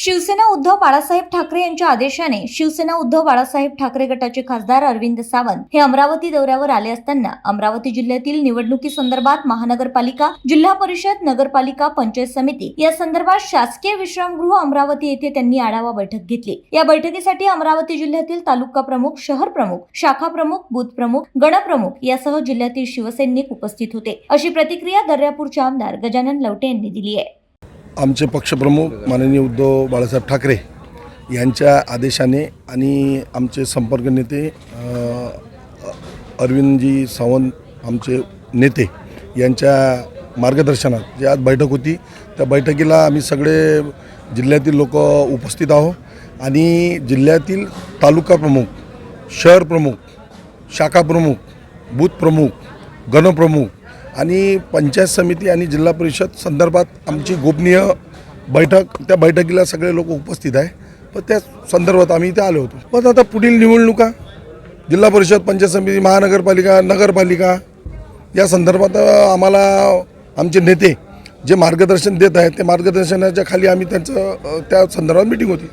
शिवसेना उद्धव बाळासाहेब ठाकरे यांच्या आदेशाने शिवसेना उद्धव बाळासाहेब ठाकरे गटाचे खासदार अरविंद सावंत हे अमरावती दौऱ्यावर आले असताना अमरावती जिल्ह्यातील निवडणुकी संदर्भात महानगरपालिका जिल्हा परिषद नगरपालिका पंचायत समिती या संदर्भात शासकीय विश्रामगृह अमरावती येथे त्यांनी आढावा बैठक घेतली. या बैठकीसाठी अमरावती जिल्ह्यातील तालुका प्रमुख शहर प्रमुख शाखा प्रमुख बूथ प्रमुख गणप्रमुख यासह जिल्ह्यातील शिवसैनिक उपस्थित होते. अशी प्रतिक्रिया दर्यापूरचे आमदार गजानन लवटे यांनी दिली आहे. आमचे पक्षप्रमुख माननीय उद्धव बाळासाहेब ठाकरे यांच्या आदेशाने आणि आमचे संपर्क नेते अरविंदजी सावंत आमचे नेते यांच्या मार्गदर्शनात जी आज बैठक होती त्या बैठकीला आम्ही सगळे जिल्ह्यातील लोक उपस्थित आहोत आणि जिल्ह्यातील तालुका प्रमुख शहर प्रमुख शाखा प्रमुख बूथ प्रमुख गणप्रमुख आणि पंचायत समिती आणि जिल्हा परिषद संदर्भात आमची गोपनीय बैठक त्या बैठकीला सगळे लोक उपस्थित आहे. पण त्या संदर्भात आम्ही इथे आलो होतो. पण आता पुढील निवडणुका जिल्हा परिषद पंचायत समिती महानगरपालिका नगरपालिका या संदर्भात आम्हाला आमचे नेते जे मार्गदर्शन देत आहेत ते मार्गदर्शनाच्या खाली आम्ही त्यांचं त्या संदर्भात मिटिंग होती.